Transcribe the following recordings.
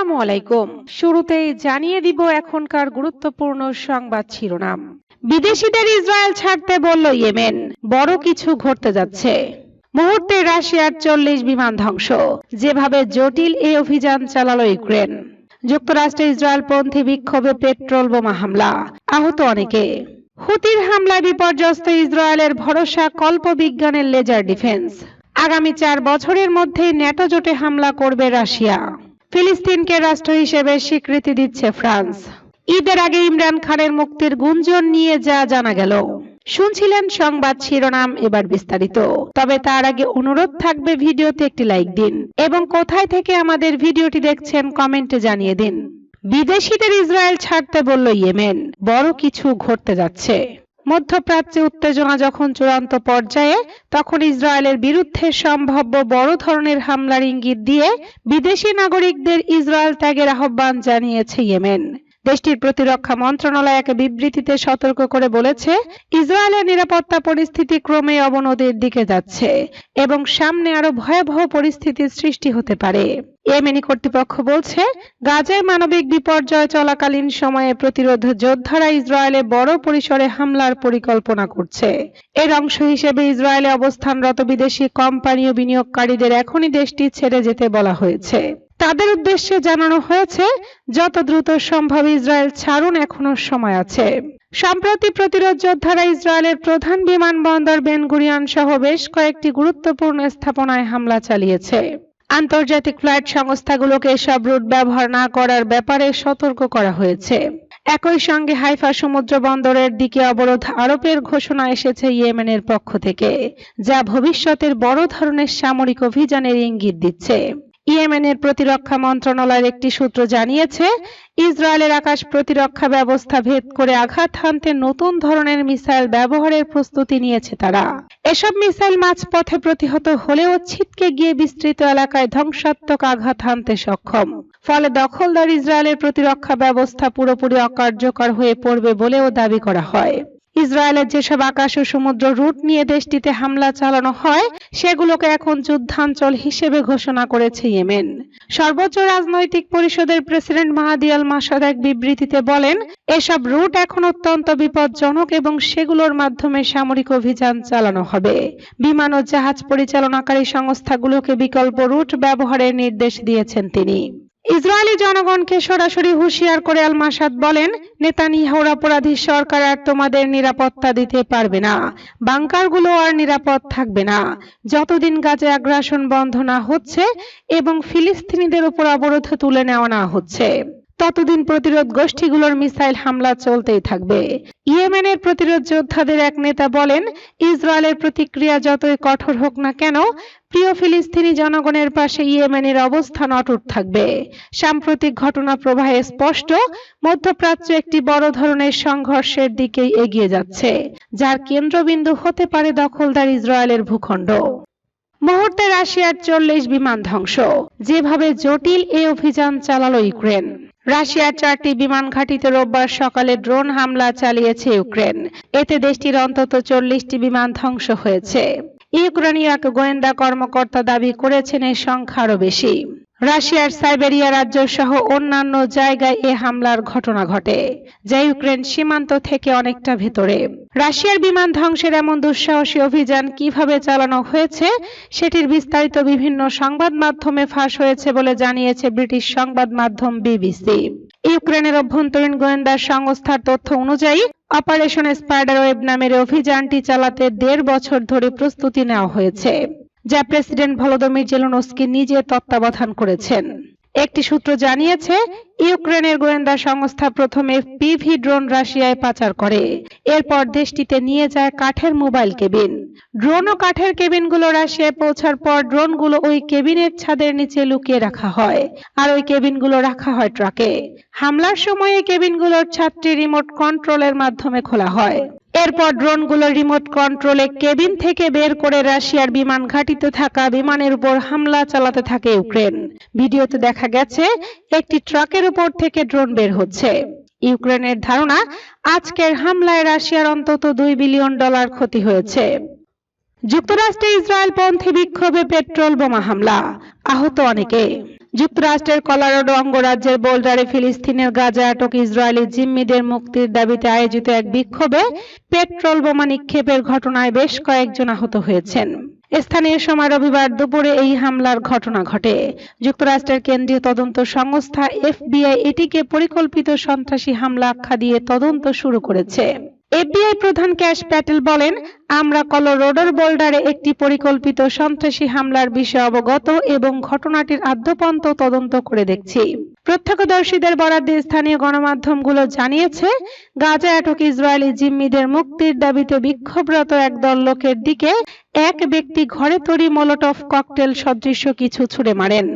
আসসালামু আলাইকুম। শুরুতেই জানিয়ে দিব এখনকার গুরুত্বপূর্ণ সংবাদ শিরোনাম। বিদেশিদের ইসরায়েল ছাড়তে বলল ইয়েমেন। বড় কিছু ঘটতে যাচ্ছে। মুহূর্তে রাশিয়ার চল্লিশ বিমান ধ্বংস। যেভাবে জটিল এই অভিযান চালালো ইউক্রেন। যুক্তরাষ্ট্রে ইসরায়েল পন্থী বিক্ষোভে পেট্রোল বোমা হামলা। আহত অনেকে। হুতির হামলায় বিপর্যস্ত ইসরায়েলের ভরসা কল্পবিজ্ঞানের লেজার ডিফেন্স। আগামী চার বছরের মধ্যে ন্যাটো জোটে হামলা করবে রাশিয়া। ফিলিস্তিনকে রাষ্ট্র হিসেবে স্বীকৃতি দিচ্ছে ফ্রান্স। ঈদের আগে ইমরান খানের মুক্তির গুঞ্জন নিয়ে যা জানা গেল। শুনছিলেন সংবাদ শিরোনাম এবার বিস্তারিত। তবে তার আগে অনুরোধ থাকবে ভিডিওতে একটি লাইক দিন এবং কোথায় থেকে আমাদের ভিডিওটি দেখছেন কমেন্টে জানিয়ে দিন। বিদেশিদের ইসরায়েল ছাড়তে বলল ইয়েমেন। বড় কিছু ঘটতে যাচ্ছে। মধ্যপ্রাচ্যে উত্তেজনা যখন চূড়ান্ত পর্যায়ে, তখন ইসরায়েলের বিরুদ্ধে সম্ভাব্য বড় ধরনের হামলার ইঙ্গিত দিয়ে বিদেশি নাগরিকদের ইসরায়েল ত্যাগের আহ্বান জানিয়েছে ইয়েমেন। দেশটির প্রতিরক্ষা মন্ত্রণালয় এক বিবৃতিতে সতর্ক করে বলেছে, ইসরায়েলের নিরাপত্তা পরিস্থিতি ক্রমে অবনতির দিকে যাচ্ছে এবং সামনে আরও ভয়াবহ পরিস্থিতির সৃষ্টি হতে পারে। ইয়েমেনি কর্তৃপক্ষ বলছে, গাজায় মানবিক বিপর্যয় চলাকালীন সময়ে প্রতিরোধ যোদ্ধারা ইসরায়েলে বড় পরিসরে হামলার পরিকল্পনা করছে। এর অংশ হিসেবে ইসরায়েলে অবস্থানরত বিদেশি কোম্পানি ও বিনিয়োগকারীদের এখনই দেশটি ছেড়ে যেতে বলা হয়েছে। তাদের উদ্দেশ্যে জানানো হয়েছে, যত দ্রুত সম্ভব ইসরায়েল ছাড়ুন, এখনও সময় আছে। সম্প্রতি প্রতিরোধ যোদ্ধারা ইসরায়েলের প্রধান বিমানবন্দর বেনগুরিয়ান সহ বেশ কয়েকটি গুরুত্বপূর্ণ স্থাপনায় হামলা চালিয়েছে। আন্তর্জাতিক ফ্লাইট সংস্থাগুলোকে এসব রুট ব্যবহার না করার ব্যাপারে সতর্ক করা হয়েছে। একই সঙ্গে হাইফা সমুদ্র বন্দরের দিকে অবরোধ আরোপের ঘোষণা এসেছে ইয়েমেনের পক্ষ থেকে, যা ভবিষ্যতের বড় ধরনের সামরিক অভিযানের ইঙ্গিত দিচ্ছে। ইয়েমেনের প্রতিরক্ষা মন্ত্রণালয়ের একটি সূত্র জানিয়েছে, ইসরায়েলের আকাশ প্রতিরক্ষা ব্যবস্থা ভেদ করে আঘাত হানতে নতুন ধরনের মিসাইল ব্যবহারের প্রস্তুতি নিয়েছে তারা। এসব মিসাইল মাঝপথে প্রতিহত হলেও ছিটকে গিয়ে বিস্তৃত এলাকায় ধ্বংসাত্মক আঘাত হানতে সক্ষম। ফলে দখলদার ইসরায়েলের প্রতিরক্ষা ব্যবস্থা পুরোপুরি অকার্যকর হয়ে পড়বে বলেও দাবি করা হয়। ইসরায়েলের যেসব আকাশ ও সমুদ্র রুট নিয়ে দেশটিতে হামলা চালানো হয়, সেগুলোকে এখন যুদ্ধাঞ্চল হিসেবে ঘোষণা করেছে ইয়েমেন। সর্বোচ্চ রাজনৈতিক পরিষদের প্রেসিডেন্ট মাহাদি আল মাসাদ এক বিবৃতিতে বলেন, এসব রুট এখন অত্যন্ত বিপজ্জনক এবং সেগুলোর মাধ্যমে সামরিক অভিযান চালানো হবে। বিমান ও জাহাজ পরিচালনাকারী সংস্থাগুলোকে বিকল্প রুট ব্যবহারের নির্দেশ দিয়েছেন তিনি। ইসরায়েলি জনগণকে সরাসরি হুঁশিয়ার করে আল মাসাদ বলেন, নেতানিয়াহুর অপরাধী সরকার আর তোমাদের নিরাপত্তা দিতে পারবে না, বাংকারগুলো আর নিরাপদ থাকবে না। যতদিন গাজে আগ্রাসন বন্ধ না হচ্ছে এবং ফিলিস্তিনিদের উপর অবরোধ তুলে নেওয়া না হচ্ছে। ততদিন প্রতিরোধ গোষ্ঠীগুলোর মিসাইল হামলা চলতেই থাকবে। ইয়েমেনের প্রতিরোধ যোদ্ধাদের এক নেতা বলেন, ইসরায়েলের প্রতিক্রিয়া যতই কঠোর হোক না কেন, প্রিয় ফিলিস্তিনি জনগণের পাশে ইয়েমেনের অবস্থান অটুট থাকবে। সাম্প্রতিক ঘটনা প্রবাহে স্পষ্ট, মধ্যপ্রাচ্য একটি বড় ধরনের সংঘর্ষের দিকেই এগিয়ে যাচ্ছে, যার কেন্দ্রবিন্দু হতে পারে দখলদার ইসরায়েলের ভূখণ্ড। মুহূর্তে রাশিয়ার চল্লিশ বিমান ধ্বংস। যেভাবে জটিল এ অভিযান চালালো ইউক্রেন। রাশিয়ার চারটি বিমান ঘাঁটিতে রোববার সকালে ড্রোন হামলা চালিয়েছে ইউক্রেন। এতে দেশটির অন্তত চল্লিশটি বিমান ধ্বংস হয়েছে। ইউক্রেনীয় এক গোয়েন্দা কর্মকর্তা দাবি করেছেন এর সংখ্যা আরও বেশি। রাশিয়ার সাইবেরিয়া রাজ্য সহ অন্যান্য জায়গায় এ হামলার ঘটনা ঘটে, যা ইউক্রেন সীমান্ত থেকে অনেকটা ভেতরে। রাশিয়ার বিমান ধ্বংসের এমন দুঃসাহসী অভিযান কীভাবে চালানো হয়েছে, সেটির বিস্তারিত বিভিন্ন সংবাদ মাধ্যমে ফাঁস হয়েছে বলে জানিয়েছে ব্রিটিশ সংবাদ মাধ্যম বিবিসি। ইউক্রেনের অভ্যন্তরীণ গোয়েন্দা সংস্থার তথ্য অনুযায়ী, অপারেশন স্পাইডার ওয়েব নামের অভিযানটি চালাতে দেড় বছর ধরে প্রস্তুতি নেওয়া হয়েছে, যা প্রেসিডেন্ট ভলোদমির জেলনস্কি নিজে তত্ত্বাবধান করেছেন। একটি সূত্র জানিয়েছে, ইউক্রেনের গোয়েন্দা সংস্থা প্রথমে পিভি ড্রোন রাশিয়ায় পাচার করে। এরপর দেশটিতে নিয়ে যায় কাঠের মোবাইল কেবিন। ড্রোন ও কাঠের কেবিনগুলো রাশিয়ায় পৌঁছার পর ড্রোনগুলো ওই কেবিনের ছাদের নিচে লুকিয়ে রাখা হয়, আর ওই কেবিনগুলো রাখা হয় ট্রাকে। হামলার সময় এই কেবিনগুলোর ছাদটি রিমোট কন্ট্রোলের মাধ্যমে খোলা হয়। এরপর ড্রোনগুলো রিমোট কন্ট্রোলে কেবিন থেকে বের করে রাশিয়ার বিমান ঘাঁটিতে থাকা বিমানের উপর হামলা চালাতে থাকে ইউক্রেন। ভিডিওতে দেখা গেছে, একটি ট্রাকের উপর থেকে ড্রোন বের হচ্ছে। ইউক্রেনের ধারণা, আজকের হামলায় রাশিয়ার অন্তত দুই বিলিয়ন ডলার ক্ষতি হয়েছে। যুক্তরাষ্ট্রে ইসরায়েল পন্থী বিক্ষোভে পেট্রোল বোমা হামলা। আহত অনেকে। যুক্তরাষ্ট্রের কলারাডো অঙ্গরাজ্যের বোল্ডারে ফিলিস্তিনের গাজা আটক ইসরায়েলি জিম্মিদের মুক্তির দাবিতে আয়োজিত এক বিক্ষোভে পেট্রোল বোমা নিক্ষেপের ঘটনায় বেশ কয়েকজন আহত হয়েছেন। স্থানীয় সময় রবিবার দুপুরে এই হামলার ঘটনা ঘটে। যুক্তরাষ্ট্রের কেন্দ্রীয় তদন্ত সংস্থা এফবিআই এটিকে পরিকল্পিত সন্ত্রাসী হামলা আখ্যা দিয়ে তদন্ত শুরু করেছে। এফবিআই প্রধান ক্যাশ প্যাটেল বলেন, আমরা কলোরোডোর বোল্ডারে একটি পরিকল্পিত সন্ত্রাসী হামলার বিষয়ে অবগত এবং ঘটনাটির আদ্যপন্ত তদন্ত করে দেখছি। প্রত্যক্ষদর্শীদের বরাদ দিয়ে স্থানীয় গণমাধ্যমগুলো জানিয়েছে, গাজা আটক ইসরায়েলি জিম্মিদের মুক্তির দাবিতে বিক্ষোভরত একদল লোকের দিকে এক ব্যক্তি ঘরে তৈরি মোলোটফ ককটেল সদৃশ্য কিছু ছুড়ে মারেন।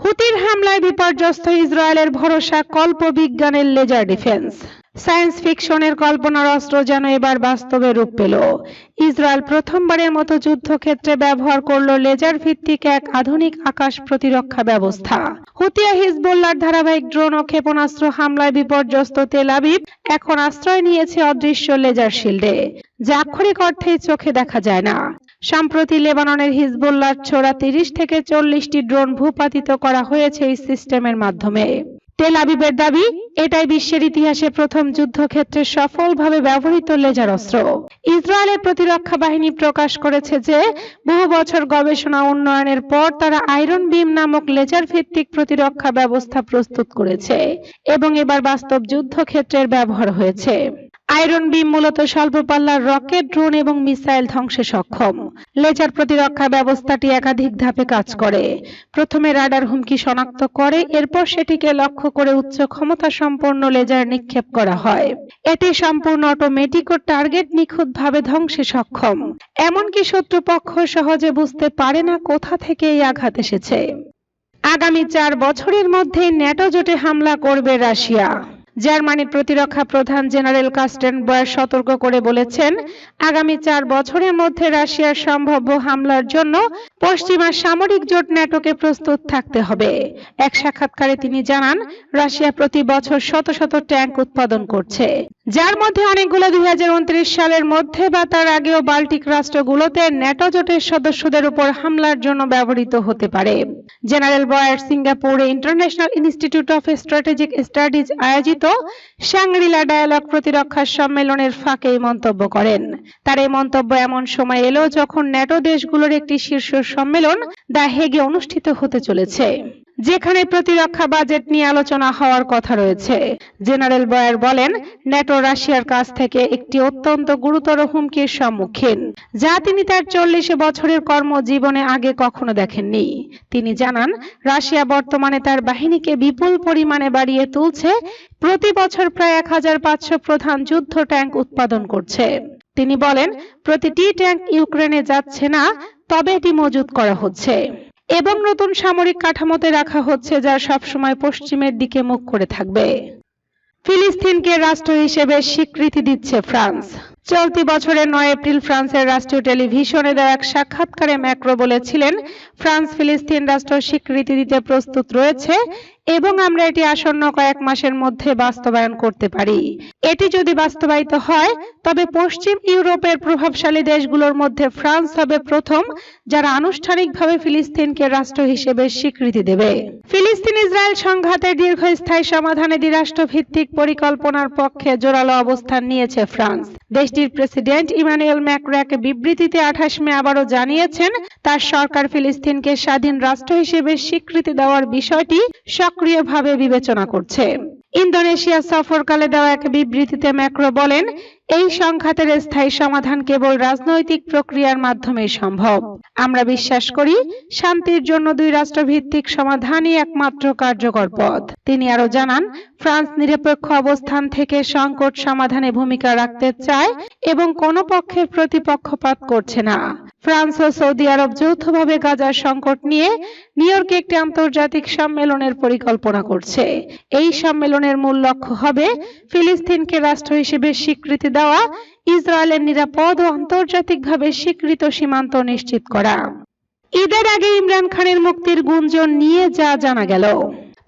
হুতির হামলায় বিপর্যস্ত ইসরায়েলের ভরসা কল্প বিজ্ঞানের লেজার ডিফেন্স। সায়েন্স ফিকশনের কল্পনার অস্ত্র যেন এবার বাস্তবে রূপ পেল। ইসরায়েল প্রথমবারের মতো যুদ্ধক্ষেত্রে ব্যবহার করল লেজার ভিত্তিক এক আধুনিক আকাশ প্রতিরক্ষা ব্যবস্থা। হুতিয়া হিজবুল্লার ধারাবাহিক ড্রোন ও ক্ষেপণাস্ত্র হামলায় বিপর্যস্ত তেল আবিব এখন আশ্রয় নিয়েছে অদৃশ্য লেজার শিল্ডে। যা আক্ষরিক অর্থেই চোখে দেখা যায় না। সম্প্রতি লেবাননের হিজবুল্লার ছোড়া তিরিশ থেকে চল্লিশটি ড্রোন ভূপাতিত করা হয়েছে এই সিস্টেমের মাধ্যমে। তেল আবিবের দাবি, এটাই বিশ্বের ইতিহাসে প্রথম যুদ্ধক্ষেত্রে সফলভাবে ব্যবহৃত লেজার অস্ত্র ইসরায়েলের প্রতিরক্ষা বাহিনী প্রকাশ করেছে যে, বহু বছর গবেষণা উন্নয়নের পর তারা আয়রন বিম নামক লেজার ভিত্তিক প্রতিরক্ষা ব্যবস্থা প্রস্তুত করেছে এবং এবার বাস্তব যুদ্ধক্ষেত্রের ব্যবহার হয়েছে। আয়রন বিম মূলত স্বল্প পাল্লার রকেট, ড্রোন এবং মিসাইল ধ্বংসে সক্ষম। লেজার প্রতিরক্ষা ব্যবস্থাটি একাধিক ধাপে কাজ করে। প্রথমে রাডার হুমকি শনাক্ত করে, এরপর সেটিকে লক্ষ্য করে উচ্চ ক্ষমতা সম্পন্ন লেজার নিক্ষেপ করা হয়। এটি সম্পূর্ণ অটোমেটিক ও টার্গেট নিখুঁতভাবে ধ্বংসে সক্ষম। এমনকি শত্রুপক্ষ সহজে বুঝতে পারে না কোথা থেকে এই আঘাত এসেছে। আগামী চার বছরের মধ্যে ন্যাটো জোটে হামলা করবে রাশিয়া। জার্মানির প্রতিরক্ষা প্রধান জেনারেল কাস্টেন বয়ার সতর্ক করে বলেছেন, আগামী চার বছরের মধ্যে রাশিয়ার সম্ভাব্য হামলার জন্য পশ্চিমা সামরিক জোট ন্যাটোকে প্রস্তুত থাকতে হবে। এক সাক্ষাৎকারে তিনি জানান, রাশিয়া প্রতি বছর শত শত ট্যাঙ্ক উৎপাদন করছে। যার মধ্যে অনেকগুলো দুই হাজার উনত্রিশ সালের মধ্যে বা তার আগেও বাল্টিক রাষ্ট্রগুলোতে ন্যাটো জোটের সদস্যদের উপর হামলার জন্য ব্যবহৃত হতে পারে। জেনারেল বয়ার সিঙ্গাপুরে International Institute of Strategic Studies আয়োজিত শাংরিলা ডায়ালগ প্রতিরক্ষা সম্মেলনের ফাঁকে মন্তব্য করেন। তার এই মন্তব্য এমন সময় এলো যখন ন্যাটো দেশগুলোর একটি শীর্ষ সম্মেলন দা হেগে অনুষ্ঠিত হতে চলেছে। যেখানে প্রতিরক্ষা বাজেট নিয়ে আলোচনা হওয়ার কথা রয়েছে। জেনারেল বয়ার বলেন, ন্যাটো রাশিয়ার কাছ থেকে একটি অত্যন্ত গুরুতর হুমকির সম্মুখীন, যা তিনি তার চল্লিশ বছরের কর্মজীবনে আগে কখনো দেখেননি। তিনি জানান, রাশিয়া বর্তমানে তার বাহিনীকে বিপুল পরিমাণে বাড়িয়ে তুলছে। প্রতি বছর প্রায় এক হাজার পাঁচশো প্রধান যুদ্ধ ট্যাঙ্ক উৎপাদন করছে। তিনি বলেন প্রতিটি ট্যাঙ্ক ইউক্রেনে যাচ্ছে না, তবে এটি মজুত করা হচ্ছে। এবং নতুন সামরিক কাঠামোতে রাখা হচ্ছে যা সবসময় পশ্চিমের দিকে মুখ করে থাকবে। ফিলিস্তিনকে রাষ্ট্র হিসেবে স্বীকৃতি দিচ্ছে ফ্রান্স। চলতি বছরের নয় এপ্রিল ফ্রান্সের রাষ্ট্রীয় টেলিভিশনে দেওয়া এক সাক্ষাৎকারে ম্যাক্রো বলেছিলেন ফ্রান্স ফিলিস্তিন রাষ্ট্র স্বীকৃতি দিতে প্রস্তুত রয়েছে এবং আমরা এটি আসন্ন কয়েক মাসের মধ্যে বাস্তবায়ন করতে পারি। এটি যদি বাস্তবায়িত হয়, তবে পশ্চিম ইউরোপের প্রভাবশালী দেশগুলোর মধ্যে ফ্রান্স হবে প্রথম, যারা আনুষ্ঠানিকভাবে ফিলিস্তিনকে রাষ্ট্র হিসেবে স্বীকৃতি দেবে। ফিলিস্তিন ইসরায়েল সংঘাতের দীর্ঘস্থায়ী সমাধানে দ্বিরাষ্ট্র ভিত্তিক পরিকল্পনার পক্ষে জোরালো অবস্থান নিয়েছে ফ্রান্স। দেশটির প্রেসিডেন্ট ইমানুয়েল ম্যাক্রো এক বিবৃতিতে আঠাশ মে আবারও জানিয়েছেন, তার সরকার ফিলিস্তিনকে স্বাধীন রাষ্ট্র হিসেবে স্বীকৃতি দেওয়ার বিষয়টি সক্রিয়ভাবে বিবেচনা করছে। ইন্দোনেশিয়া সফরকালে দেওয়া এক বিবৃতিতে ম্যাক্রো বলেন এই সংঘাতের স্থায়ী সমাধান কেবল রাজনৈতিক প্রক্রিয়ার মাধ্যমে সম্ভব। আমরা বিশ্বাস করি, শান্তির জন্য দুই রাষ্ট্রভিত্তিক সমাধানই একমাত্র কার্যকর পথ। তিনি আরও জানান, ফ্রান্স নিরপেক্ষ অবস্থান থেকে সংকট সমাধানে ভূমিকা রাখতে চায় এবং কোনো পক্ষের প্রতিপক্ষপাত করছে না। ফ্রান্স ও সৌদি আরব যৌথভাবে গাজার সংকট নিয়ে নিউ ইয়র্কে একটি আন্তর্জাতিক সম্মেলনের পরিকল্পনা করছে। এই সম্মেলনের মূল লক্ষ্য হবে ফিলিস্তিনকে রাষ্ট্র হিসেবে স্বীকৃতি দেওয়া, ইসরায়েলের নিরাপদ ও আন্তর্জাতিকভাবে স্বীকৃত সীমান্ত নিশ্চিত করা। ঈদের আগে ইমরান খানের মুক্তির গুঞ্জন নিয়ে যা জানা গেল।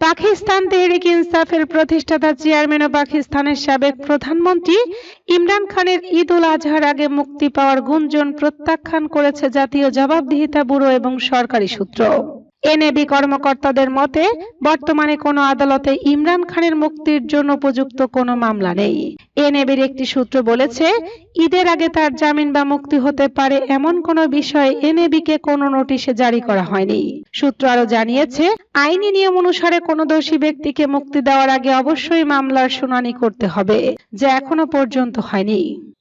পাকিস্তান তেহরিক ইনসাফের প্রতিষ্ঠাতা চেয়ারম্যান ও পাকিস্তানের সাবেক প্রধানমন্ত্রী ইমরান খানের ঈদ উল আজহার আগে মুক্তি পাওয়ার গুঞ্জন প্রত্যাখ্যান করেছে জাতীয় জবাবদিহিতা ব্যুরো এবং সরকারি সূত্র। এনএবি কর্মকর্তাদের মতে, বর্তমানে কোনো আদালতে ইমরান খানের মুক্তির জন্য উপযুক্ত কোনো মামলা নেই। এনএবির একটি সূত্র বলেছে, ঈদের আগে তার জামিন বা মুক্তি হতে পারে এমন কোনো বিষয়ে এনএবিকে কোনো নোটিশে জারি করা হয়নি। সূত্র আরও জানিয়েছে, আইনি নিয়ম অনুসারে কোনো দোষী ব্যক্তিকে মুক্তি দেওয়ার আগে অবশ্যই মামলার শুনানি করতে হবে, যা এখনও পর্যন্ত হয়নি।